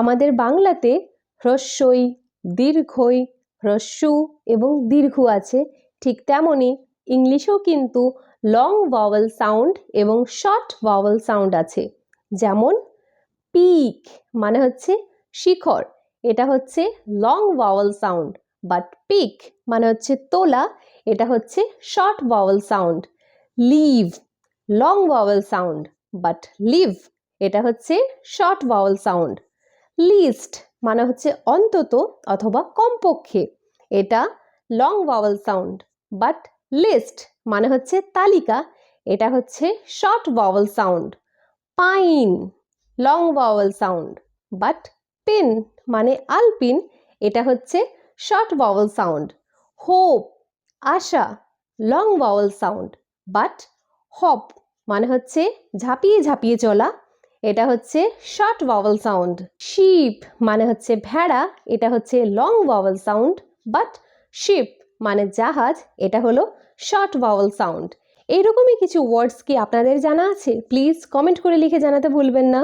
আমাদের বাংলাতে হ্রস্বই দীর্ঘই হ্রস্বু এবং দীর্ঘ আছে। ঠিক তেমনই ইংলিশেও কিন্তু লং ভাওয়েল সাউন্ড এবং শর্ট ভাওয়েল সাউন্ড আছে। যেমন পিক মানে হচ্ছে শিখর, এটা হচ্ছে long vowel sound but pick মানে হচ্ছে তোলা, এটা হচ্ছে short vowel sound leave long vowel sound but live এটা হচ্ছে শর্ট ভাওয়েল সাউন্ড লিস্ট মানে হচ্ছে অন্তত অথবা কমপক্ষে। এটা long vowel sound but list মানে হচ্ছে তালিকা। এটা হচ্ছে short vowel sound pine long vowel sound but pin মানে আলপিন এটা হচ্ছে short vowel sound hope Asha long vowel sound but hop মানে হচ্ছে ঝাঁপিয়ে ঝাঁপিয়ে চলা। এটা হচ্ছে শর্ট ভাওয়াল সাউন্ড শিপ মানে হচ্ছে ভেড়া, এটা হচ্ছে long vowel sound but ship মানে জাহাজ, এটা হলো শর্ট ভাওয়াল সাউন্ড এইরকমই কিছু ওয়ার্ডস কি আপনাদের জানা আছে? প্লিজ কমেন্ট করে লিখে জানাতে ভুলবেন না।